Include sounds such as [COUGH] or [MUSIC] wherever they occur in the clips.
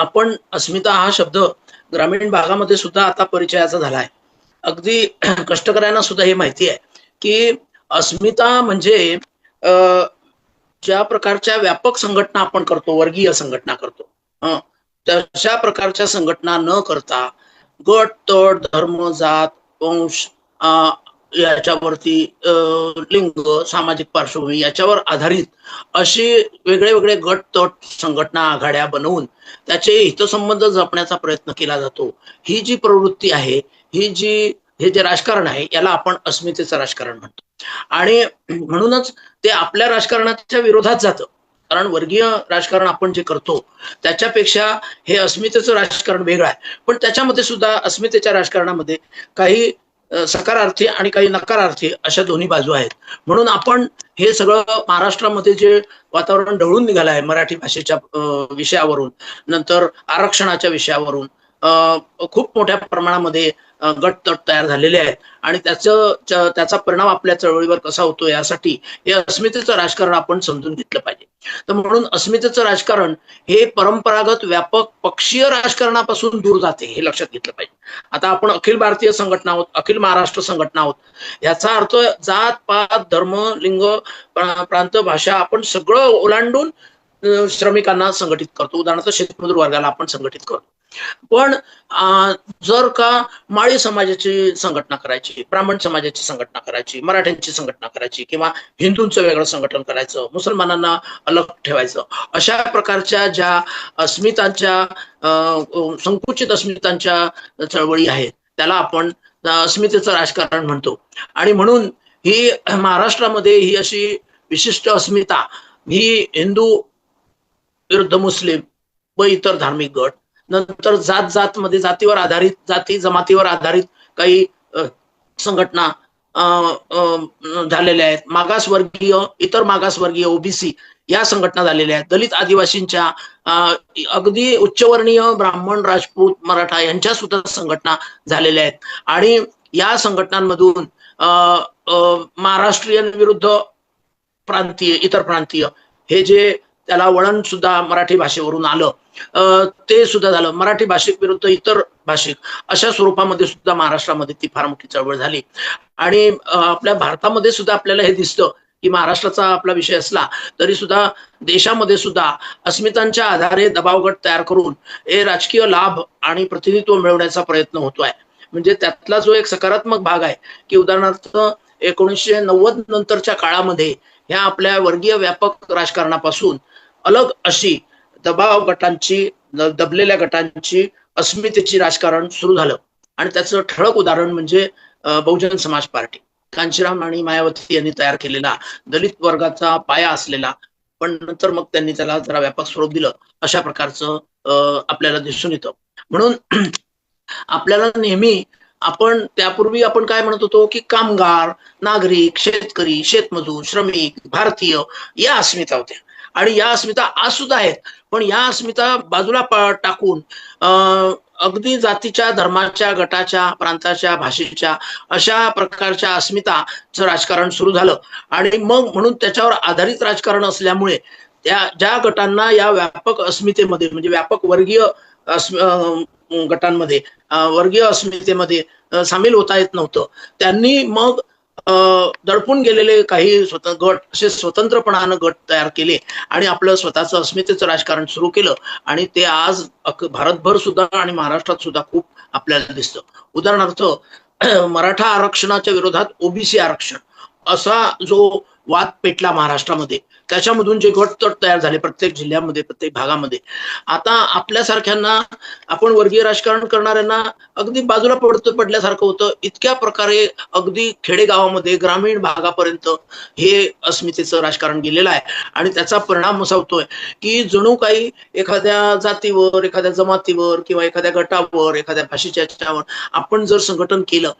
आपण अस्मिता हा शब्द ग्रामीण भागामध्ये सुद्धा आता परिचयाचा झाला आहे अगदी [CLEARS THROAT] कष्टकऱ्यांना सुद्धा हे माहिती आहे की अस्मिता म्हणजे ज्या प्रकारच्या व्यापक संघटना आपण करतो वर्गीय संघटना करतो. तशा प्रकारच्या संघटना न करता गट तट धर्म जात वंश याच्यावरती लिंग सामाजिक पार्श्वभूमी याच्यावर आधारित असे वेगळे वेगळे गट तट संघटना आघाड्या बनवून त्याचे हितसंबंध जपण्याचा प्रयत्न केला जातो. ही जी प्रवृत्ती आहे ही जी हे जे राजकारण आहे याला आपण अस्मितेचं राजकारण म्हणतो. आणि म्हणूनच ते आपल्या राजकारणाच्या विरोधात जातं. कारण वर्गीय राजकारण आपण जे करतो त्याच्यापेक्षा हे अस्मितेचं राजकारण वेगळं आहे. पण त्याच्यामध्ये सुद्धा अस्मितेच्या राजकारणामध्ये काही सकारार्थी आणि काही नकारार्थी अशा दोन्ही बाजू आहेत. म्हणून आपण हे सगळं महाराष्ट्रामध्ये जे वातावरण ढवळून निघालं आहे मराठी भाषेच्या विषयावरून नंतर आरक्षणाच्या विषयावरून खूप मोठ्या प्रमाणामध्ये गट तट तयार झालेले आहेत. आणि त्याचं त्याचा परिणाम आपल्या चळवळीवर कसा होतो यासाठी हे अस्मितेचं राजकारण आपण समजून घेतलं पाहिजे. तर म्हणून अस्मितेचं राजकारण हे परंपरागत व्यापक पक्षीय राजकारणापासून दूर जाते हे लक्षात घेतलं पाहिजे. आता आपण अखिल भारतीय संघटना आहोत अखिल महाराष्ट्र संघटना आहोत. याचा अर्थ जात पात धर्म लिंग प्रांत भाषा आपण सगळं ओलांडून श्रमिकांना संघटित करतो. उदाहरणार्थ शेतमजूर वर्गाला आपण संघटित करतो. पण जर का माळी समाजाची संघटना करायची ब्राह्मण समाजाची संघटना करायची मराठ्यांची संघटना करायची किंवा हिंदूंचं वेगळं संघटन करायचं मुसलमानांना अलग ठेवायचं अशा प्रकारच्या ज्या अस्मितांच्या संकुचित अस्मितांच्या चळवळी आहेत त्याला आपण अस्मितेचं राजकारण म्हणतो. आणि म्हणून ही महाराष्ट्रामध्ये ही अशी विशिष्ट अस्मिता ही हिंदू विरुद्ध मुस्लिम व इतर धार्मिक गट नंतर जात जात मध्ये जातीवर आधारित जाती जमातीवर आधारित काही संघटना झालेल्या आहेत. मागासवर्गीय इतर मागासवर्गीय ओबीसी या संघटना झालेल्या आहेत. दलित आदिवासींच्या अगदी उच्चवर्णीय ब्राह्मण राजपूत मराठा यांच्या सुद्धा संघटना झालेल्या आहेत. आणि या संघटनांमधून महाराष्ट्रीयन विरुद्ध प्रांतीय इतर प्रांतीय हे जे त्याला वळण सुद्धा मराठी भाषेवरून आलं ते सुद्धा झालं. मराठी भाषिक विरुद्ध इतर भाषिक अशा स्वरूपामध्ये सुद्धा महाराष्ट्रामध्ये ती फार मोठी चळवळ झाली. आणि आपल्या भारतामध्ये सुद्धा आपल्याला हे दिसतं की महाराष्ट्राचा आपला विषय असला तरी सुद्धा देशामध्ये सुद्धा अस्मितांच्या आधारे दबावगट तयार करून हे राजकीय लाभ आणि प्रतिनिधित्व मिळवण्याचा प्रयत्न होतो आहे म्हणजे त्यातला जो एक सकारात्मक भाग आहे की उदाहरणार्थ एकोणीसशे नव्वद नंतरच्या काळामध्ये ह्या आपल्या वर्गीय व्यापक राजकारणापासून अलग अशी दबाव गटांची दबलेल्या गटांची अस्मितेची राजकारण सुरू झालं. आणि त्याचं ठळक उदाहरण म्हणजे बहुजन समाज पार्टी. कांशीराम आणि मायावती यांनी तयार केलेला दलित वर्गाचा पाया असलेला पण नंतर मग त्यांनी त्याला जरा व्यापक स्वरूप दिलं अशा प्रकारचं आपल्याला दिसून येतं. म्हणून [CLEARS THROAT] आपल्याला नेहमी आपण त्यापूर्वी आपण काय म्हणत होतो की कामगार नागरिक शेतकरी शेतमजूर श्रमिक भारतीय या अस्मिता होत्या. आणि या अस्मिता आज सुद्धा आहेत. पण या अस्मिता बाजूला टाकून अं, अगदी जातीच्या धर्माच्या गटाच्या प्रांताच्या भाषेच्या अशा प्रकारच्या अस्मिताचं राजकारण सुरू झालं. आणि मग म्हणून त्याच्यावर आधारित राजकारण असल्यामुळे त्या ज्या गटांना या व्यापक अस्मितेमध्ये म्हणजे व्यापक वर्गीय अस्म- अं, गटांमध्ये वर्गीय अस्मितेमध्ये सामील होता येत नव्हतं त्यांनी मग दडपून गेलेले काही स्वतः गट असे स्वतंत्रपणानं गट तयार केले आणि आपलं स्वतःचं अस्मितेचं राजकारण सुरू केलं आणि ते आज भारतभर सुद्धा आणि महाराष्ट्रात सुद्धा खूप आपल्याला दिसतं. उदाहरणार्थ [CLEARS THROAT] मराठा आरक्षणाच्या विरोधात ओबीसी आरक्षण असा जो वाद पेटला महाराष्ट्रामध्ये त्याच्यामधून जे घटतट तयार झाले प्रत्येक जिल्ह्यामध्ये प्रत्येक भागामध्ये. आता आपल्यासारख्यांना आपण वर्गीय राजकारण करणाऱ्यांना अगदी बाजूला पडत पडल्यासारखं होतं. इतक्या प्रकारे अगदी खेडेगावामध्ये ग्रामीण भागापर्यंत हे अस्मितेचं राजकारण गेलेलं आहे. आणि त्याचा परिणाम असा होतोय की जणू काही एखाद्या जातीवर एखाद्या जमातीवर किंवा एखाद्या गटावर एखाद्या भाषेच्या याच्यावर आपण जर संघटन केलं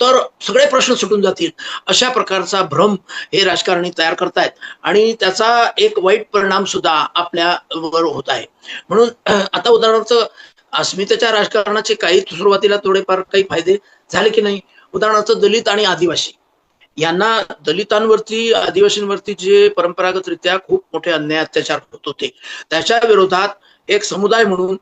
तर सगळे प्रश्न सुटून जातील. अशा प्रकारचा भ्रम हे राजकारणी तयार करतायत. आणि त्याचा एक वाईट परिणाम सुद्धा आपल्यावर होत आहे. म्हणून [CLEARS THROAT] आता उदाहरणार्थ अस्मितेच्या राजकारणाचे काही सुरुवातीला थोडेफार काही फायदे झाले की नाही? उदाहरणार्थ दलित आणि आदिवासी. यांना दलितांवरती आदिवासींवरती जे परंपरागतरित्या खूप मोठे अन्याय अत्याचार होत होते त्याच्या विरोधात एक समुदाय म्हणून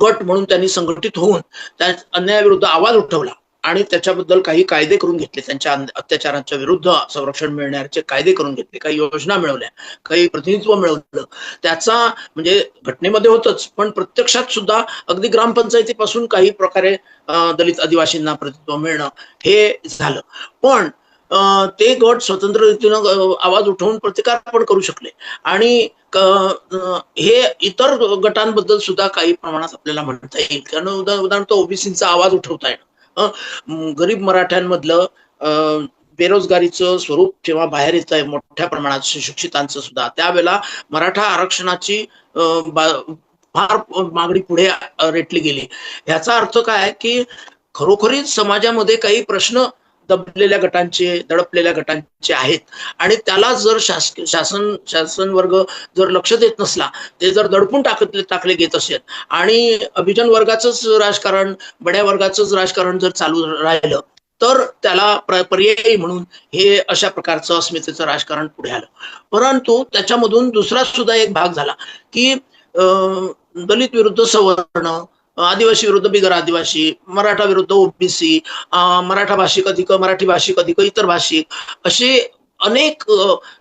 गट म्हणून त्यांनी संघटित होऊन त्या अन्यायाविरुद्ध आवाज उठवला. आणि त्याच्याबद्दल काही कायदे करून घेतले. त्यांच्या अत्याचारांच्या विरुद्ध संरक्षण मिळण्याचे कायदे करून घेतले. काही योजना मिळवल्या काही प्रतिनिधित्व मिळवलं. त्याचा म्हणजे घटनेमध्ये होतच पण प्रत्यक्षात सुद्धा अगदी ग्रामपंचायतीपासून काही प्रकारे दलित आदिवासींना प्रतिनिधित्व मिळणं हे झालं. पण ते गट स्वतंत्र रीतीनं आवाज उठवून प्रतिकार पण करू शकले. आणि हे इतर गटांबद्दल सुद्धा काही प्रमाणात आपल्याला म्हणता येईल. कारण उदाहरणार्थ ओबीसीचा आवाज उठवता येणं. गरीब मराठ्यांमधलं बेरोजगारीचं स्वरूप जेव्हा बाहेर येत आहे मोठ्या प्रमाणात सुशिक्षितांचं सुद्धा त्यावेळेला मराठा आरक्षणाची फार मागणी पुढे रेटली गेली. ह्याचा अर्थ काय की खरोखरीच समाजामध्ये काही प्रश्न दबलेल्या गटांचे दडपलेल्या गटांचे आहेत. आणि त्याला जर शासन शासन वर्ग जर लक्ष देत नसला ते जर दडपून टाकले टाकले घेत असेल आणि अभिजन वर्गाचंच राजकारण बड्या वर्गाचंच राजकारण जर चालू राहिलं तर त्याला पर्यायी म्हणून हे अशा प्रकारचं अस्मितेचं राजकारण पुढे आलं. परंतु त्याच्यामधून दुसरा सुद्धा एक भाग झाला की दलित विरुद्ध सवर्ण आदिवासी विरुद्ध बिगर आदिवासी मराठा विरुद्ध ओबीसी मराठा भाषिक अधिक मराठी भाषिक अधिक इतर भाषिक असे अनेक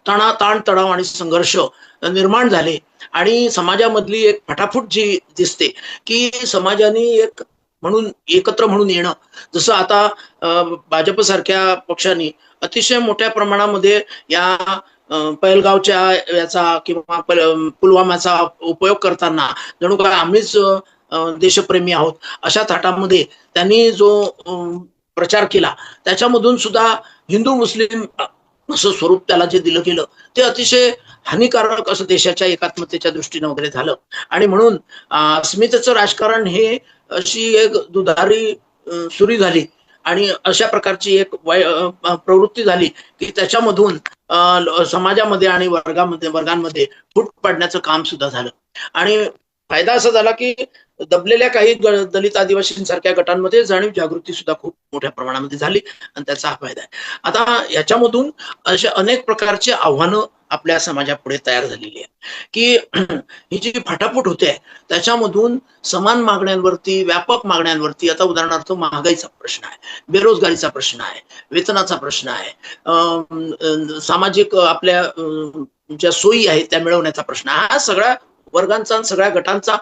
तणा ताण तणाव आणि संघर्ष निर्माण झाले. आणि समाजामधली एक फटाफूट जी दिसते की समाजाने एक म्हणून एकत्र म्हणून येणं. जसं आता भाजप सारख्या पक्षांनी अतिशय मोठ्या प्रमाणामध्ये या पहलगावच्या याचा किंवा पुलवामाचा उपयोग करताना जणू काय आम्हीच देशप्रेमी आहोत. अशा थाटामध्ये त्यांनी जो प्रचार केला त्याच्यामधून सुद्धा हिंदू मुस्लिम असं स्वरूप त्याला जे दिलं गेलं ते अतिशय हानिकारक असं देशाच्या एकात्मतेच्या दृष्टीनं वगैरे झालं. आणि म्हणून अस्मितेचं राजकारण हे अशी एक दुधारी सुरी झाली. आणि अशा प्रकारची एक प्रवृत्ती झाली की त्याच्यामधून समाजामध्ये आणि वर्गामध्ये वर्गांमध्ये फूट पडण्याचं काम सुद्धा झालं. आणि फायदा असा झाला की दबलेल्या काही दलित आदिवासींसारख्या गटांमध्ये जाणीव जागृती सुद्धा खूप मोठ्या प्रमाणामध्ये झाली आणि त्याचा हा फायदा आहे. आता याच्यामधून अशा अनेक प्रकारचे आव्हानं आपल्या समाजापुढे तयार झालेली आहे की [CLEARS THROAT] ही जी फाटाफूट होते त्याच्यामधून समान मागण्यांवरती व्यापक मागण्यांवरती आता उदाहरणार्थ महागाईचा प्रश्न आहे बेरोजगारीचा प्रश्न आहे वेतनाचा प्रश्न आहे सामाजिक आपल्या ज्या सोयी आहेत त्या मिळवण्याचा प्रश्न हा सगळ्या वर्गांचा सगळ्या गटांचा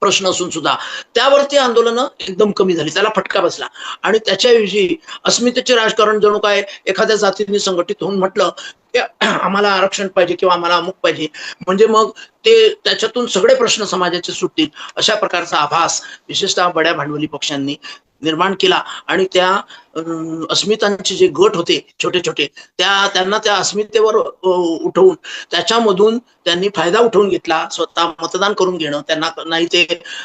प्रश्न असून सुद्धा. त्यावरती आंदोलनं एकदम कमी झाली. त्याला फटका बसला. आणि त्याच्याऐवजी अस्मितेचे राजकारण जणू काय एखाद्या जातीने संघटित होऊन म्हटलं की आम्हाला आरक्षण पाहिजे किंवा आम्हाला अमुक पाहिजे. म्हणजे मग ते त्याच्यातून सगळे प्रश्न समाजाचे सुटतील अशा प्रकारचा आभास विशेषतः बड्या भांडवली पक्षांनी. निर्माण केला. आणि त्या अस्मितांचे जे गट होते छोटे छोटे त्या त्यांना त्या अस्मितेवर उठवून त्याच्यामधून त्यांनी फायदा उठवून घेतला. स्वतः मतदान करून घेणं त्यांना नाही ते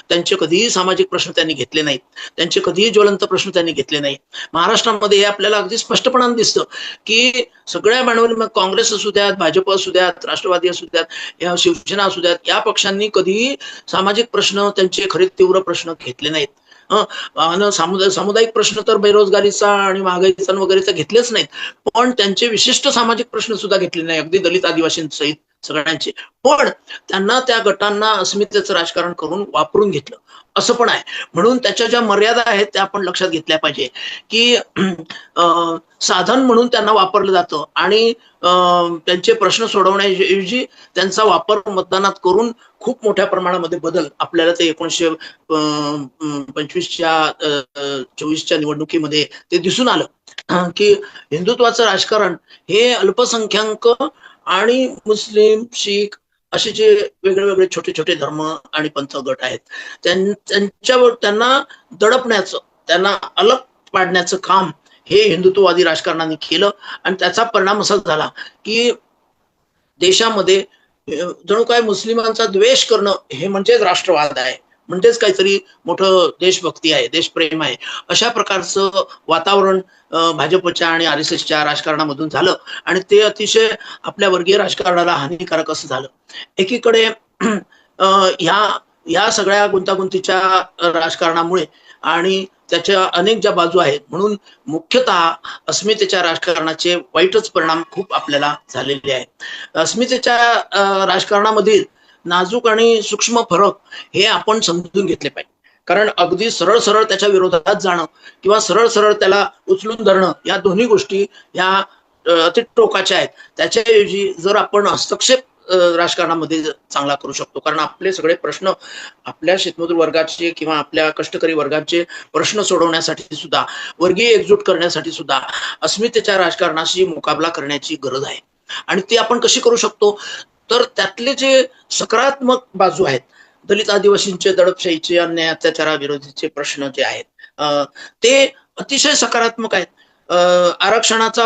त्यांचे कधीही सामाजिक प्रश्न त्यांनी घेतले नाहीत. त्यांचे कधीही ज्वलंत प्रश्न त्यांनी घेतले नाहीत. महाराष्ट्रामध्ये हे आपल्याला अगदी स्पष्टपणाने दिसतं की सगळ्या भांडवली मग काँग्रेस असू द्यात भाजप असू द्यात राष्ट्रवादी असू द्यात या शिवसेना असू द्यात या पक्षांनी कधीही सामाजिक प्रश्न त्यांचे खरे तीव्र प्रश्न घेतले नाहीत. सामुदायिक प्रश्न तर बेरोजगारीचा आणि महागाईचा वगैरेचा घेतलेच नाहीत. पण त्यांचे विशिष्ट सामाजिक प्रश्न सुद्धा घेतले नाही. अगदी दलित आदिवासींसहित. सगळ्यांचे. पण त्यांना त्या गटांना अस्मितेचं राजकारण करून वापरून घेतलं. असं पण आहे. म्हणून त्याच्या ज्या मर्यादा आहेत त्या आपण लक्षात घेतल्या पाहिजे. की साधन म्हणून त्यांना वापरलं जातं आणि त्यांचे प्रश्न सोडवण्याऐवजी त्यांचा वापर मतदानात करून खूप मोठ्या प्रमाणामध्ये बदल. आपल्याला ते एकोणीसशे पंचवीसच्या चोवीसच्या निवडणुकीमध्ये ते दिसून आलं. की हिंदुत्वाचं राजकारण हे अल्पसंख्याक आणि मुस्लिम शीख असे जे वेगळे वेगळे छोटे छोटे धर्म आणि पंथ गट आहेत त्यांच्यावर त्यांना दडपण्याचं त्यांना अलग पाडण्याचं काम हे हिंदुत्ववादी राजकारणाने केलं आणि त्याचा परिणाम असा झाला की देशामध्ये जणू काय मुस्लिमांचा द्वेष करणं हे म्हणजेच राष्ट्रवाद आहे. म्हणजेच काहीतरी मोठं देशभक्ती आहे देशप्रेम आहे. अशा प्रकारचं वातावरण भाजपच्या आणि आर एस एसच्या राजकारणामधून झालं आणि ते अतिशय आपल्या वर्गीय राजकारणाला हानिकारक असं झालं. एकीकडे ह्या या सगळ्या गुंतागुंतीच्या राजकारणामुळे आणि त्याच्या अनेक ज्या बाजू आहेत म्हणून मुख्यतः अस्मितेच्या राजकारणाचे वाईटच परिणाम खूप आपल्याला झालेले आहेत. अस्मितेच्या राजकारणामधील नाजूक आणि सूक्ष्म फरक हे आपण समजून घेतले पाहिजे. कारण अगदी सरळ सरळ त्याच्या विरोधात जाणं किंवा सरळ सरळ त्याला उचलून धरणं या दोन्ही गोष्टी या अति टोकाच्या आहेत. त्याच्याऐवजी जर आपण हस्तक्षेप राजकारणामध्ये चांगला करू शकतो. कारण आपले सगळे प्रश्न आपल्या शेतमजूर वर्गाचे किंवा आपल्या कष्टकरी वर्गाचे प्रश्न सोडवण्यासाठी सुद्धा वर्गीय एकजूट करण्यासाठी सुद्धा अस्मितेच्या राजकारणाशी मुकाबला करण्याची गरज आहे. आणि ती आपण कशी करू शकतो? तर त्यातले जे सकारात्मक बाजू आहेत दलित आदिवासींचे दडपशाहीचे अन्याय अत्याचाराविरोधीचे प्रश्न जे आहेत ते अतिशय सकारात्मक आहेत. आरक्षणाचा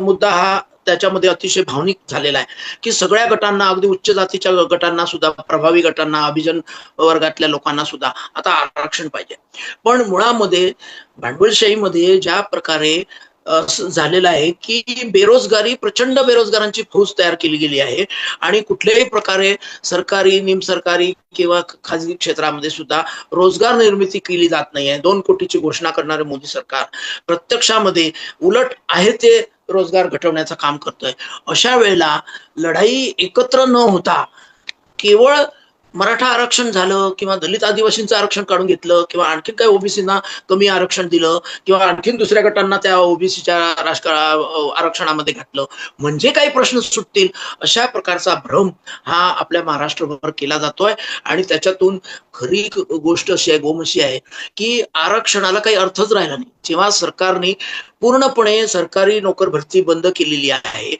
मुद्दा हा त्याच्यामध्ये अतिशय भावनिक झालेला आहे की सगळ्या गटांना अगदी उच्च जातीच्या गटांना सुद्धा प्रभावी गटांना अभिजन वर्गातल्या लोकांना सुद्धा आता आरक्षण पाहिजे. पण मुळामध्ये भांडवलशाहीमध्ये ज्या प्रकारे झालेलं आहे की बेरोजगारी प्रचंड बेरोजगारांची फौज तयार केली गेली आहे. आणि कुठल्याही प्रकारे सरकारी निमसरकारी किंवा खाजगी क्षेत्रामध्ये सुद्धा रोजगार निर्मिती केली जात नाही आहे. दोन कोटीची घोषणा करणारे मोदी सरकार प्रत्यक्षामध्ये उलट आहे ते रोजगार घटवण्याचं काम करतोय. अशा वेळेला लढाई एकत्र न होता केवळ मराठा आरक्षण झालं किंवा दलित आदिवासींचं आरक्षण काढून घेतलं किंवा आणखी काही ओबीसीना कमी आरक्षण दिलं किंवा आणखीन दुसऱ्या गटांना त्या ओबीसीच्या राजकारण आरक्षणामध्ये घातलं. म्हणजे काही प्रश्न सुटतील. अशा प्रकारचा भ्रम हा आपल्या महाराष्ट्रभर केला जातोय. आणि त्याच्यातून खरी गोष्ट अशी आहे गोमशी आहे की आरक्षणाला काही अर्थच राहिला नाही. जेव्हा सरकारने पूर्णपणे सरकारी नोकर भरती बंद केलेली आहे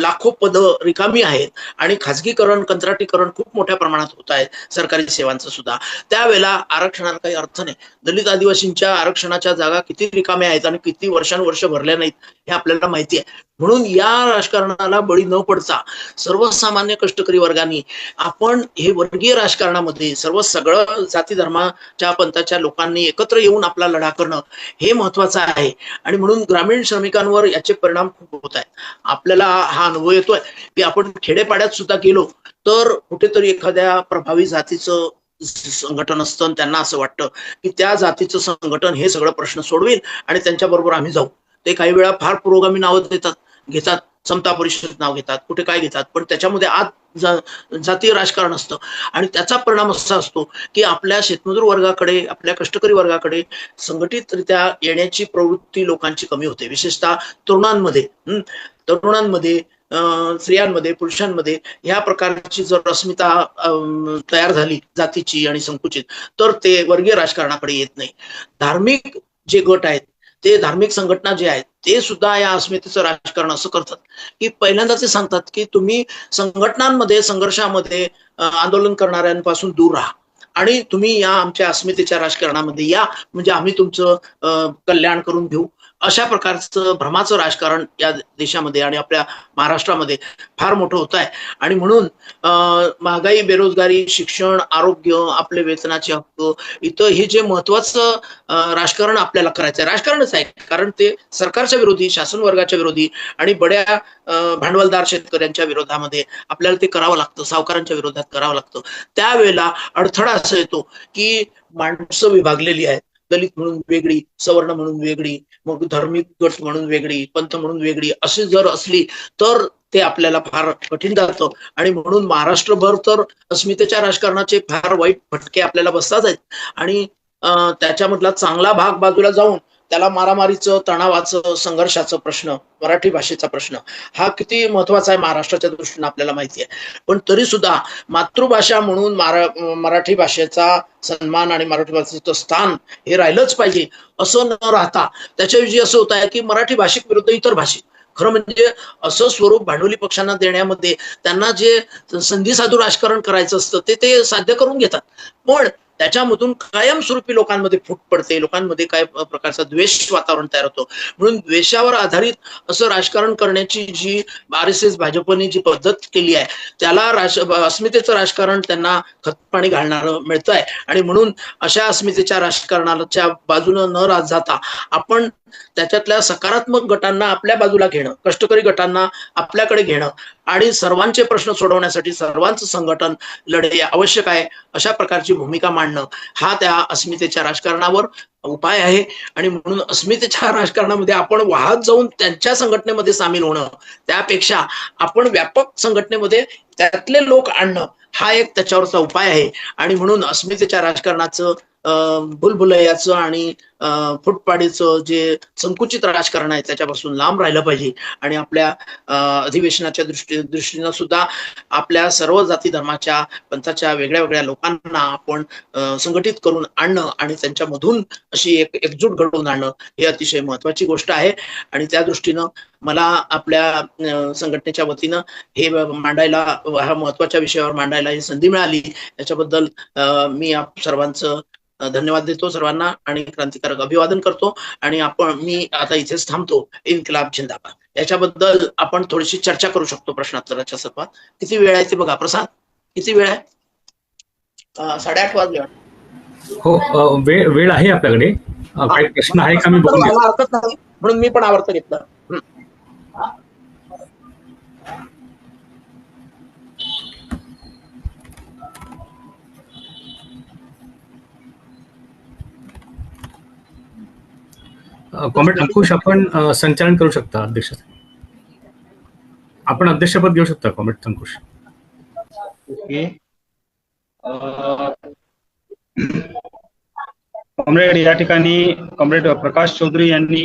लाखो पद रिकामी आहेत आणि खाजगीकरण कंत्राटीकरण खूप मोठ्या प्रमाणात होत आहे सरकारी सेवांचं सुद्धा. त्यावेळेला आरक्षणाला काही अर्थ नाही. दलित आदिवासींच्या आरक्षणाच्या जागा किती रिकाम्या आहेत आणि किती वर्षानुवर्ष भरल्या नाहीत हे आपल्याला माहिती आहे. म्हणून या राजकारणाला बळी न पडता सर्वसामान्य कष्टकरी वर्गांनी आपण हे वर्गीय राजकारणामध्ये सर्व सगळं जाती धर्माच्या पंथाच्या लोकांनी एकत्र येऊन आपला लढा करणं हे महत्वाचं आहे. आणि म्हणून ग्रामीण श्रमिकांवर याचे परिणाम खूप होत आहेत. आपल्याला हा अनुभव येतोय की आपण खेडेपाड्यात सुद्धा गेलो तर कुठेतरी एखाद्या प्रभावी जातीचं संघटन असतं त्यांना असं वाटतं की त्या जातीचं संघटन हे सगळं प्रश्न सोडवेल आणि त्यांच्या बरोबर आम्ही जाऊ. ते काही वेळा फार पुरोगामी नावं देतात घेतात समता परिषद नाव घेतात कुठे काय घेतात पण त्याच्यामध्ये आज जातीय राजकारण असतं. आणि त्याचा परिणाम असा असतो की आपल्या शेतमजूर वर्गाकडे आपल्या कष्टकरी वर्गाकडे संघटितरित्या येण्याची प्रवृत्ती लोकांची कमी होते. विशेषतः तरुणांमध्ये तरुणांमध्ये स्त्रियांमध्ये पुरुषांमध्ये ह्या प्रकारची जर अस्मिता तयार झाली जातीची आणि संकुचित तर ते वर्गीय राजकारणाकडे येत नाही. धार्मिक जे गट आहेत ते धार्मिक संघटना जे आहेत ते सुद्धा या अस्मितेचं राजकारण असं करतात. की पहिल्यांदा ते सांगतात की तुम्ही संघटनांमध्ये संघर्षामध्ये आंदोलन करणाऱ्यांपासून दूर राहा. आणि तुम्ही या आमच्या अस्मितेच्या राजकारणामध्ये या म्हणजे आम्ही तुमचं कल्याण करून घेऊ. अशा प्रकारचं भ्रमाचं राजकारण या देशामध्ये आणि आपल्या महाराष्ट्रामध्ये फार मोठं होत आहे. आणि म्हणून महागाई बेरोजगारी शिक्षण आरोग्य आपले वेतनाचे हक्क इथं हे जे महत्वाचं राजकारण आपल्याला करायचं आहे. राजकारणच आहे कारण ते सरकारच्या विरोधी शासन वर्गाच्या विरोधी आणि बड्या भांडवलदार शेतकऱ्यांच्या विरोधामध्ये आपल्याला ते करावं लागतं सावकारांच्या विरोधात करावं लागतं. त्यावेळेला अडथळा असं येतो की माणसं विभागलेली आहेत. दलित म्हणून वेगळी सवर्ण म्हणून वेगळी मग धार्मिक गट म्हणून वेगळी पंथ म्हणून वेगळी अशी जर असली तर ते आपल्याला फार कठीण जातं. आणि म्हणून महाराष्ट्रभर तर अस्मितेच्या राजकारणाचे फार वाईट फटके आपल्याला बसतात आहेत. आणि त्याच्यामधला चांगला भाग बाजूला जाऊन त्याला मारामारीचं तणावाचं संघर्षाचं प्रश्न मराठी भाषेचा प्रश्न हा किती महत्त्वाचा आहे महाराष्ट्राच्या दृष्टीने आपल्याला माहिती आहे. पण तरी सुद्धा मातृभाषा म्हणून मराठी भाषेचा सन्मान आणि मराठी भाषेचं स्थान हे राहिलंच पाहिजे असं न राहता. त्याच्याऐवजी असं होत आहे की मराठी भाषिक विरुद्ध इतर भाषिक खरं म्हणजे असं स्वरूप भांडवली पक्षांना देण्यामध्ये त्यांना जे संधी साधू राजकारण करायचं असतं ते ते साध्य करून घेतात. पण त्याच्यामधून कायमस्वरूपी लोकांमध्ये फूट पडते लोकांमध्ये काय प्रकारचा द्वेष वातावरण तयार होतो. म्हणून द्वेषावर आधारित असं राजकारण करण्याची जी आर एस एस भाजपने जी पद्धत केली आहे त्याला राज अस्मितेचं राजकारण त्यांना खतपाणी घालणार मिळत आहे आणि म्हणून अशा अस्मितेच्या राजकारणाच्या बाजूनं न राज जाता आपण त्याच्यातल्या सकारात्मक गटांना आपल्या बाजूला घेणं कष्टकरी गटांना आपल्याकडे घेणं आणि सर्वांचे प्रश्न सोडवण्यासाठी सर्वांचं संघटन लढे आवश्यक आहे अशा प्रकारची भूमिका मांडणं. हा त्या अस्मितेच्या राजकारणावर उपाय आहे. आणि म्हणून अस्मितेच्या [LAUGHS] राजकारणामध्ये आपण वाहत जाऊन त्यांच्या संघटनेमध्ये सामील होणं. त्यापेक्षा आपण व्यापक संघटनेमध्ये त्यातले लोक आणणं हा एक त्याच्यावरचा उपाय आहे. आणि म्हणून अस्मितेच्या राजकारणाचं बुलबुलयाचं आणि फुटपाडीचं जे संकुचित राजकारण आहे त्याच्यापासून लांब राहिलं पाहिजे. आणि आपल्या अधिवेशनाच्या दृष्टी दृष्टीनं सुद्धा आपल्या सर्व जाती धर्माच्या पंथाच्या वेगळ्या वेगळ्या लोकांना आपण संघटित करून आणणं आणि त्यांच्यामधून अशी एक एकजूट घडवून आणणं हे अतिशय महत्वाची गोष्ट आहे. आणि त्या दृष्टीनं मला आपल्या संघटनेच्या वतीनं हे मांडायला हा महत्त्वाच्या विषयावर मांडायला ही संधी मिळाली. याच्याबद्दल मी आप सर्वांचं धन्यवाद देतो सर्वांना आणि क्रांतिकारक अभिवादन करतो. आणि आपण मी आता इथेच थांबतो. इन्कलाब जिंदाबाद. याच्याबद्दल आपण थोडीशी चर्चा करू शकतो प्रश्नोत्तराच्या सत्वात किती वेळ आहे ते बघा. प्रसाद किती वेळ आहे? साडेआठ वाजले. हो वेळ वेळ आहे आपल्याकडे. काही प्रश्न आहे का मी म्हणून मी पण आवर्त घेतलं. कॉमेंट अंकुश आपण संचालन करू शकता अध्यक्ष आपण अध्यक्षपद घेऊ शकता कॉमेंट अंकुश. ओके. कॉम्रेड या ठिकाणी कॉम्रेड प्रकाश चौधरी यांनी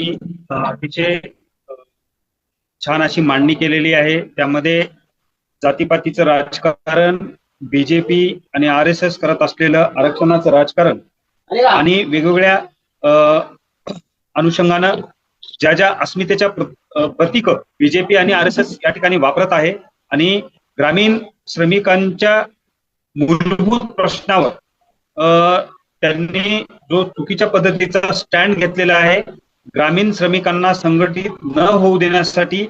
अतिशय छान अशी मांडणी केलेली आहे. त्यामध्ये जातीपातीचं राजकारण बीजेपी आणि आर एस एस करत असलेलं आरक्षणाचं राजकारण आणि वेगवेगळ्या अनुषंगानं ज्या ज्या अस्मितेच्या प्रतीक बीजेपी आणि आर एस एस या ठिकाणी वापरत आहे आणि ग्रामीण श्रमिकांच्या मूलभूत प्रश्नावर त्यांनी जो चुकीच्या पद्धतीचा स्टँड घेतलेला आहे ग्रामीण श्रमिकांना संघटित न होऊ देण्यासाठी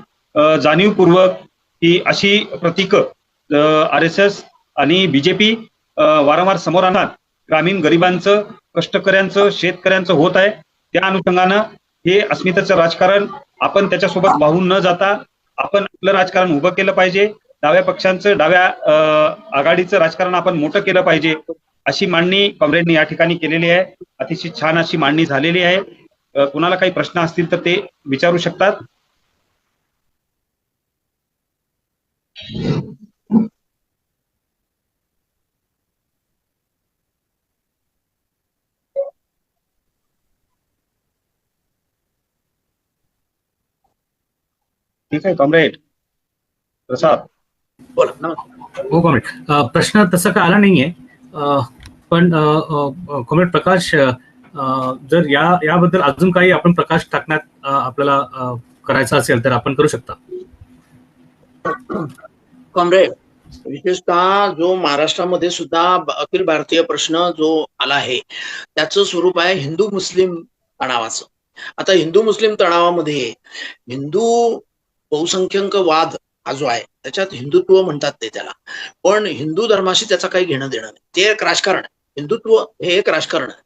जाणीवपूर्वक ही अशी प्रतीक आर एस एस आणि बीजेपी वारंवार समोर आणतात. ग्रामीण गरिबांचं कष्टकऱ्यांचं शेतकऱ्यांचं होत आहे. त्या अनुषंगानं हे अस्मितेचं राजकारण आपण त्याच्यासोबत वाहून न जाता आपण आपलं राजकारण उभं केलं पाहिजे. डाव्या पक्षांचं डाव्या आघाडीचं राजकारण आपण मोठं केलं पाहिजे अशी मांडणी काँग्रेसने या ठिकाणी केलेली आहे. अतिशय छान अशी मांडणी झालेली आहे. कुणाला काही प्रश्न असतील तर ते विचारू शकतात. ठीक आहे कॉम्रेड प्रसाद. बोला हो कॉम्रेड प्रश्न तसा काय आला नाहीये. पण कॉम्रेड प्रकाश जर या याबद्दल अजून काही आपण प्रकाश टाकण्यात आपल्याला करायचा असेल तर आपण करू शकता. कॉम्रेड विशेषतः जो महाराष्ट्रामध्ये सुद्धा अखिल भारतीय प्रश्न जो आला आहे त्याचं स्वरूप आहे हिंदू मुस्लिम तणावाचं. आता हिंदू मुस्लिम तणावामध्ये हिंदू बहुसंख्यक वाद हा जो आहे त्याच्यात हिंदुत्व म्हणतात ते त्याला. पण हिंदू धर्माशी त्याचा काही घेणं देणं नाही. ते एक राजकारण आहे. हिंदुत्व हे एक राजकारण आहे.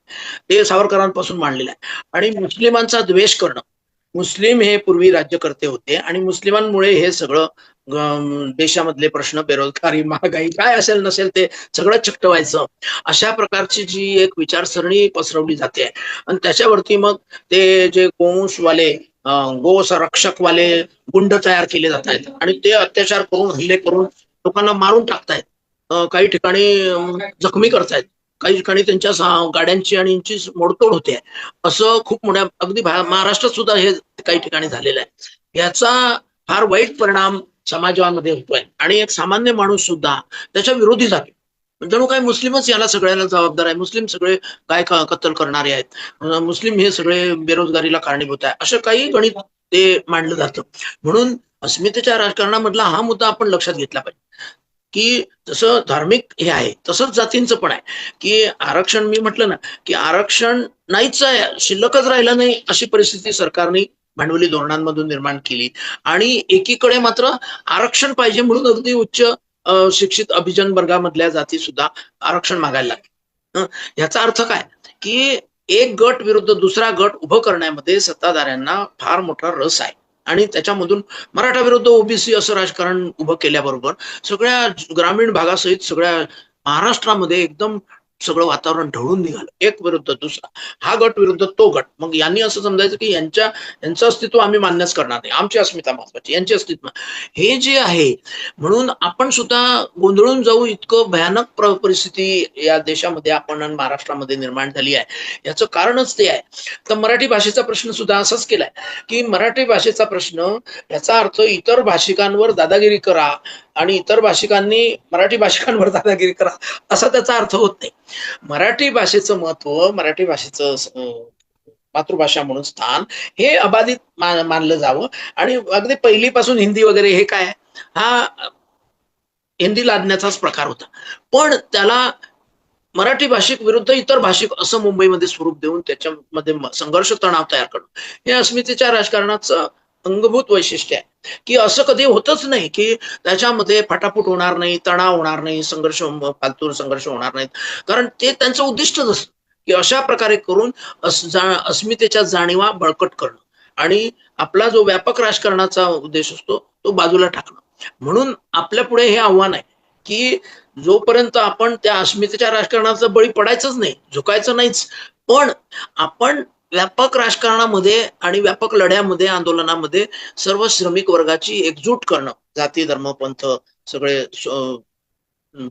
ते सावरकरांपासून मांडलेलं आहे. आणि मुस्लिमांचा द्वेष करणं. मुस्लिम हे पूर्वी राज्यकर्ते होते आणि मुस्लिमांमुळे हे सगळं देशामधले प्रश्न बेरोजगारी महागाई काय असेल नसेल ते सगळं चिकटवायचं. अशा प्रकारची जी एक विचारसरणी पसरवली जाते. आणि त्याच्यावरती मग ते जे गोंशवाले गो संरक्षकवाले गुंड तयार केले जात आहेत. आणि ते अत्याचार करून हल्ले करून लोकांना मारून टाकतायत. काही ठिकाणी जखमी करतायत. काही ठिकाणी त्यांच्या गाड्यांची आणि मोडतोड होते. असं खूप मोठ्या अगदी महाराष्ट्रात सुद्धा हे काही ठिकाणी झालेलं आहे. याचा फार वाईट परिणाम समाजामध्ये होतोय. आणि एक सामान्य माणूस सुद्धा त्याच्या विरोधी जातो. जणू काय मुस्लिमच याला सगळ्यांना जबाबदार आहे. मुस्लिम सगळे काय कत्तल करणारे आहेत. मुस्लिम हे सगळे बेरोजगारीला कारणीभूत आहे. असं काही गणित ते मांडलं जातं. म्हणून अस्मितेच्या राजकारणामधला हा मुद्दा आपण लक्षात घेतला पाहिजे. की जसं धार्मिक हे आहे तसंच जातींचं पण आहे. की आरक्षण मी म्हटलं ना की आरक्षण नाहीच आहे शिल्लकच राहिलं नाही अशी परिस्थिती सरकारने भांडवली धोरणांमधून निर्माण केली. आणि एकीकडे मात्र आरक्षण पाहिजे म्हणून अगदी उच्च शिक्षित अभिजन वर्गामधल्या जाती सुद्धा आरक्षण मागायला लागले. याचा अर्थ काय? की एक गट विरुद्ध दुसरा गट उभं करण्यामध्ये सत्ताधाऱ्यांना फार मोठा रस आहे. आणि त्याच्यामधून मराठा विरुद्ध ओबीसी असं राजकारण उभं केल्याबरोबर सगळ्या ग्रामीण भागासहित सगळ्या महाराष्ट्रामध्ये एकदम सगळं वातावरण ढळून निघालं. एक विरुद्ध दुसरा. हा गट विरुद्ध तो गट. मग यांनी असं समजायचं की यांच्या यांचं अस्तित्व आम्ही मान्यच करणार नाही. आमची अस्मिता महत्वाची यांची अस्तित्व. हे जे आहे म्हणून आपण सुद्धा गोंधळून जाऊ इतकं भयानक परिस्थिती या देशामध्ये आपण आणि महाराष्ट्रामध्ये निर्माण झाली आहे. याचं कारणच ते आहे. तर मराठी भाषेचा प्रश्न सुद्धा असाच केलाय की मराठी भाषेचा प्रश्न याचा अर्थ इतर भाषिकांवर दादागिरी करा आणि इतर भाषिकांनी मराठी भाषिकांवर दादागिरी करा असा त्याचा अर्थ होत नाही. मराठी भाषेचं महत्त्व मराठी भाषेचं मातृभाषा म्हणून स्थान हे अबाधित मानलं जावं. आणि अगदी पहिलीपासून हिंदी वगैरे हे काय हा हिंदी लादण्याचाच प्रकार होता. पण त्याला मराठी भाषिक विरुद्ध इतर भाषिक असं मुंबईमध्ये स्वरूप देऊन त्याच्यामध्ये संघर्ष तणाव तयार करणं हे अस्मितेच्या राजकारणाचं अंगभूत वैशिष्ट्य आहे. की असं कधी होतच नाही की त्याच्यामध्ये फटाफूट होणार नाही तणाव होणार नाही संघर्ष फालतू संघर्ष होणार नाहीत. कारण ते त्यांचं उद्दिष्टच असतं की अशा प्रकारे करून अस- जा- अस्मितेच्या जाणीवा बळकट करणं. आणि आपला जो व्यापक राजकारणाचा उद्देश असतो तो बाजूला टाकणं. म्हणून आपल्या पुढे हे आव्हान आहे की जोपर्यंत आपण त्या अस्मितेच्या राजकारणाचा बळी पडायचंच नाही झुकायचं नाहीच पण आपण व्यापक राजकारणामध्ये आणि व्यापक लढ्यामध्ये आंदोलनामध्ये सर्व श्रमिक वर्गाची एकजूट करणं जाती धर्म पंथ सगळे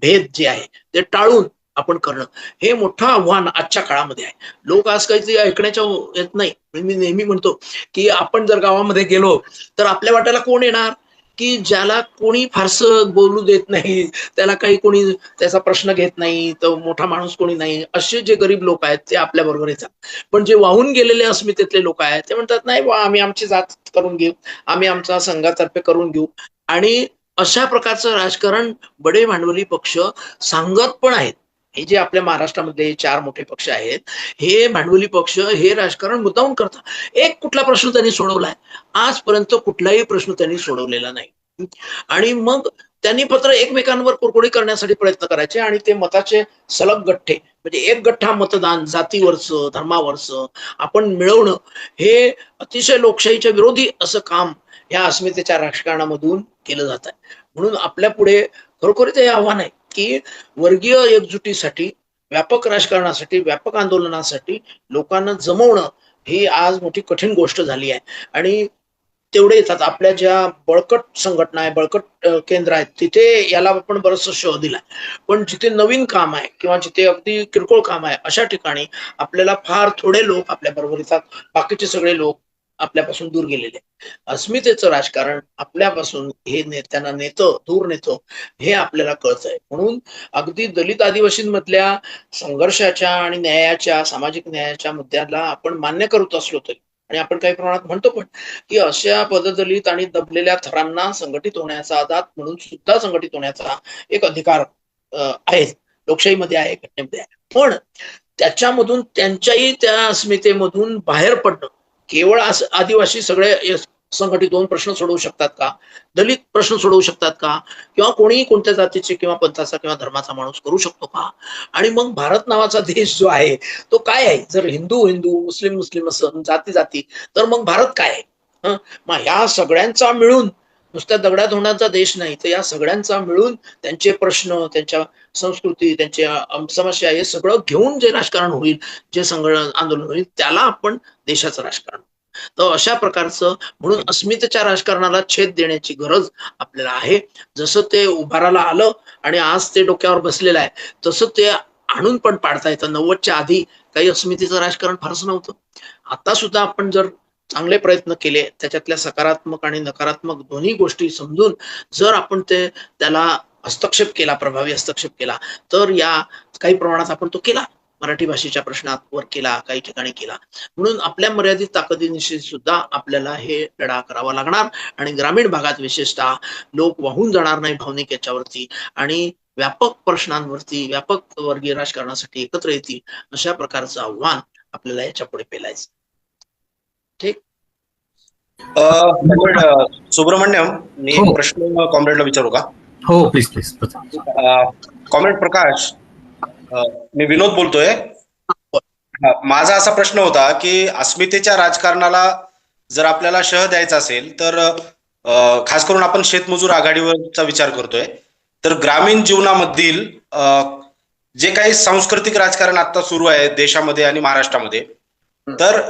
भेद जे आहे ते टाळून आपण करणं हे मोठं आव्हान आजच्या काळामध्ये आहे. लोक आज काही ऐकण्याच्या येत नाही. मी नेहमी म्हणतो की आपण जर गावामध्ये गेलो तर आपल्या वाट्याला कोण येणार? की ज्याला कोणी फारसं बोलू देत नाही त्याला काही कोणी त्याचा प्रश्न घेत नाही तर मोठा माणूस कोणी नाही असे जे गरीब लोक आहेत ते आपल्या बरोबर येतात. पण जे वाहून गेलेले अस्मितेतले लोक आहेत ते म्हणतात नाही वा आम्ही आमची जात करून घेऊ आम्ही आमचा संघातर्फे करून घेऊ. आणि अशा प्रकारचं राजकारण बडे भांडवली पक्ष सांगत पण आहेत. हे जे आपल्या महाराष्ट्रामध्ये चार मोठे पक्ष आहेत हे भांडवली पक्ष हे राजकारण मुद्दामून करतात. एक कुठला प्रश्न त्यांनी सोडवलाय? आजपर्यंत कुठलाही प्रश्न त्यांनी सोडवलेला नाही. आणि मग त्यांनी पत्र एकमेकांवर कुरकुडी करण्यासाठी प्रयत्न करायचे आणि ते मताचे सलग गठ्ठे म्हणजे एक गठ्ठा मतदान जातीवरचं धर्मावरचं आपण मिळवणं हे अतिशय लोकशाहीच्या विरोधी असं काम या अस्मितेच्या राजकारणामधून केलं जात आहे म्हणून आपल्या पुढे खरोखरच हे आव्हान आहे. की वर्गीय एकजुटीसाठी व्यापक राजकारणासाठी व्यापक आंदोलनासाठी लोकांना जमवणं ही आज मोठी कठीण गोष्ट झाली आहे. आणि तेवढे येतात. आपल्या ज्या बळकट संघटना आहे बळकट केंद्र आहेत तिथे याला आपण बरंचसं शोध दिलाय. पण जिथे नवीन काम आहे किंवा जिथे अगदी किरकोळ काम आहे अशा ठिकाणी आपल्याला फार थोडे लोक आपल्या बरोबर येतात बाकीचे सगळे लोक आपल्यापासून दूर गेलेले अस्मितेचं राजकारण आपल्यापासून हे नेत्यांना नेतं दूर नेतं हे आपल्याला कळतंय. म्हणून अगदी दलित आदिवासींमधल्या संघर्षाच्या आणि न्यायाच्या सामाजिक न्यायाच्या मुद्द्याला आपण मान्य करत असलो तरी आणि आपण काही प्रमाणात म्हणतो पण की अशा पददलित आणि दबलेल्या थरांना संघटित होण्याचा आदात म्हणून सुद्धा संघटित होण्याचा एक अधिकार आहे. लोकशाहीमध्ये आहे घटनेमध्ये आहे. पण त्याच्यामधून त्यांच्याही त्या अस्मितेमधून बाहेर पडणं केवळ आदिवासी सगळे संघटित होऊन प्रश्न सोडवू शकतात का? दलित प्रश्न सोडवू शकतात का? किंवा कोणीही कोणत्या जातीचे किंवा पंथाचा किंवा धर्माचा माणूस करू शकतो का? आणि मग भारत नावाचा देश जो आहे तो काय आहे? जर हिंदू हिंदू मुस्लिम मुस्लिम असं जाती जाती तर मग भारत काय आहे? मग ह्या सगळ्यांचा मिळून नुसत्या दगडात होण्याचा देश नाही. तर या सगळ्यांचा मिळून त्यांचे प्रश्न त्यांच्या संस्कृती त्यांच्या समस्या हे सगळं घेऊन जे राजकारण होईल जे संघ आंदोलन होईल त्याला आपण देशाचं राजकारण. तर अशा प्रकारचं म्हणून अस्मितेच्या राजकारणाला छेद देण्याची गरज आपल्याला आहे. जसं ते उभाराला आलं आणि आज ते डोक्यावर बसलेलं आहे तसं ते आणून पण पाडता येतं नव्वदच्या आधी काही अस्मितेचं राजकारण फारच नव्हतं. आता सुद्धा आपण जर चांगले प्रयत्न केले त्याच्यातल्या सकारात्मक आणि नकारात्मक दोन्ही गोष्टी समजून जर आपण ते त्याला हस्तक्षेप केला प्रभावी हस्तक्षेप केला तर या काही प्रमाणात आपण तो केला. मराठी भाषेच्या प्रश्नात वर केला काही ठिकाणी केला. म्हणून आपल्या मर्यादित ताकदीनिशी सुद्धा आपल्याला हे लढा करावा लागणार. आणि ग्रामीण भागात विशेषतः लोक वाहून जाणार नाही भावनिक याच्यावरती आणि व्यापक प्रश्नांवरती व्यापक वर्गीय राजकारणासाठी एकत्र येतील अशा प्रकारचं आव्हान आपल्याला याच्यापुढे पेलायचं. अ, सुब्रमण्यम मी हो. प्रश्न कॉम्रेडला विचारू का? हो प्लीज प्लीज अ, कॉम्रेड प्रकाश मी विनोद बोलतोय. माझा असा प्रश्न होता की अस्मितेच्या राजकारणाला जर आपल्याला शह द्यायचा असेल तर खास करून आपण शेतमजूर आघाडीवरचा विचार करतोय तर ग्रामीण जीवनामधील जे काही सांस्कृतिक राजकारण आता सुरू आहे देशामध्ये आणि महाराष्ट्रामध्ये तर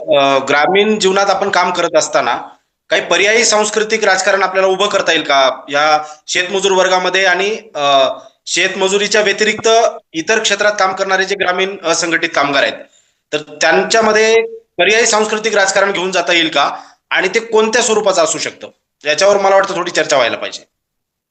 ग्रामीण जीवनात आपण काम करत असताना काही पर्यायी सांस्कृतिक राजकारण आपल्याला उभं करता येईल का? या शेतमजूर वर्गामध्ये आणि शेतमजुरीच्या व्यतिरिक्त इतर क्षेत्रात काम करणारे जे ग्रामीण असंघटित कामगार आहेत तर त्यांच्यामध्ये पर्यायी सांस्कृतिक राजकारण घेऊन जाता येईल का? आणि ते कोणत्या स्वरूपाचं असू शकतं? याच्यावर मला वाटतं थोडी चर्चा व्हायला पाहिजे.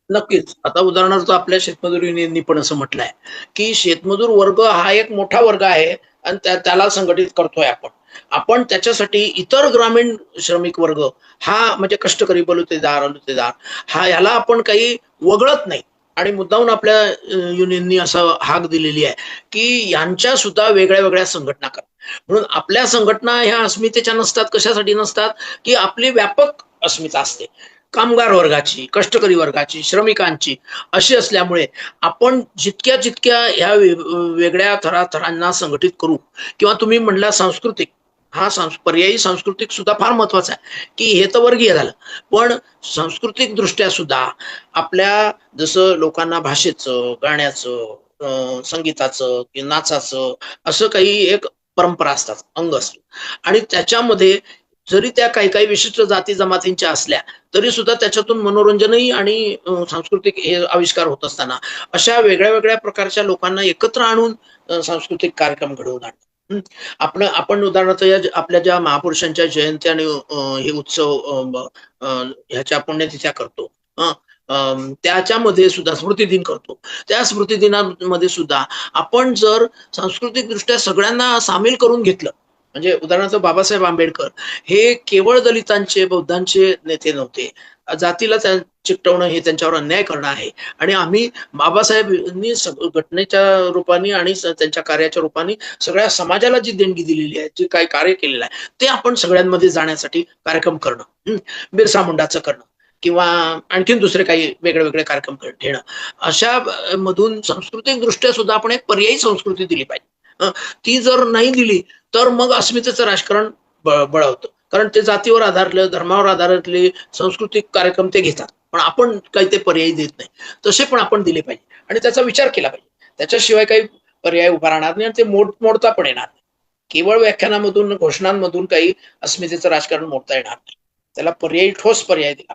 नक्कीच. आता उदाहरणार्थ आपल्या शेतमजूर युनियननी पण असं म्हटलंय की शेतमजूर वर्ग हा एक मोठा वर्ग आहे आणि त्या- त्याला संघटित करतोय आपण. आपण त्याच्यासाठी इतर ग्रामीण श्रमिक वर्ग हा म्हणजे कष्टकरी बलुतेदार अलुतेदार हा याला आपण काही वगळत नाही. आणि मुद्दाहून आपल्या युनियननी असं हाक दिलेली आहे की यांच्या सुद्धा वेगळ्या वेगळ्या संघटना करा. म्हणून आपल्या संघटना ह्या अस्मितेच्या नसतात कशासाठी नसतात? की आपली व्यापक अस्मिता असते. कामगार वर्गाची कष्टकरी वर्गाची श्रमिकांची अशी असल्यामुळे आपण जितक्या जितक्या ह्या वेगळ्या वेगळ्या थराथरांना संघटित करू किंवा तुम्ही म्हणला सांस्कृतिक हा सांस पर्यायी सांस्कृतिक सुद्धा फार महत्त्वाचा आहे. की हे तर वर्गीय झालं. पण सांस्कृतिक दृष्ट्या सुद्धा आपल्या जसं लोकांना भाषेचं गाण्याचं अं, संगीताचं की नाचाचं असं काही एक परंपरा असतात अंग असतं आणि त्याच्यामध्ये जरी त्या काही काही विशिष्ट जाती जमातींच्या असल्या तरी सुद्धा त्याच्यातून मनोरंजनही आणि सांस्कृतिक हे आविष्कार होत असताना अशा वेगळ्या वेगळ्या प्रकारच्या लोकांना एकत्र आणून सांस्कृतिक कार्यक्रम घडवून आणतात. आपण आपण उदाहरणार्थ या आपल्या ज्या महापुरुषांच्या जयंती आणि हे उत्सव ह्याच्या पुण्यतिथ्या करतो. त्याच्यामध्ये सुद्धा स्मृतिदिन करतो. त्या स्मृतिदिनामध्ये सुद्धा आपण जर सांस्कृतिक दृष्ट्या सगळ्यांना सामील करून घेतलं म्हणजे उदाहरणार्थ बाबासाहेब आंबेडकर हे केवळ दलितांचे बौद्धांचे नेते नव्हते. जातीला चिकटवणं हे त्यांच्यावर अन्याय करणं आहे. आणि आम्ही बाबासाहेबांनी घटनेच्या रूपाने आणि त्यांच्या कार्याच्या रूपाने सगळ्या समाजाला जी देणगी दिलेली आहे जे काही कार्य केलेलं आहे ते आपण सगळ्यांमध्ये जाण्यासाठी कार्यक्रम करणं बिरसा मुंडाचं करणं किंवा आणखीन दुसरे काही वेगळे वेगळे कार्यक्रम घेणं. अशा मधून सांस्कृतिक दृष्ट्या सुद्धा आपण एक पर्यायी संस्कृती दिली पाहिजे. ती जर नाही दिली तर मग अस्मितेचं राजकारण ब- बळावतं. कारण ते जातीवर आधारले धर्मावर आधारितले सांस्कृतिक कार्यक्रम ते घेतात. पण आपण काही ते पर्याय देत नाही. तसे पण आपण दिले पाहिजे. आणि त्याचा विचार केला पाहिजे. त्याच्याशिवाय काही पर्याय उभा राहणार नाही आणि ते मोड मोडता पण येणार नाही. केवळ व्याख्यानामधून घोषणांमधून काही अस्मितेचं राजकारण मोडता येणार नाही. त्याला पर्यायी ठोस पर्याय दिला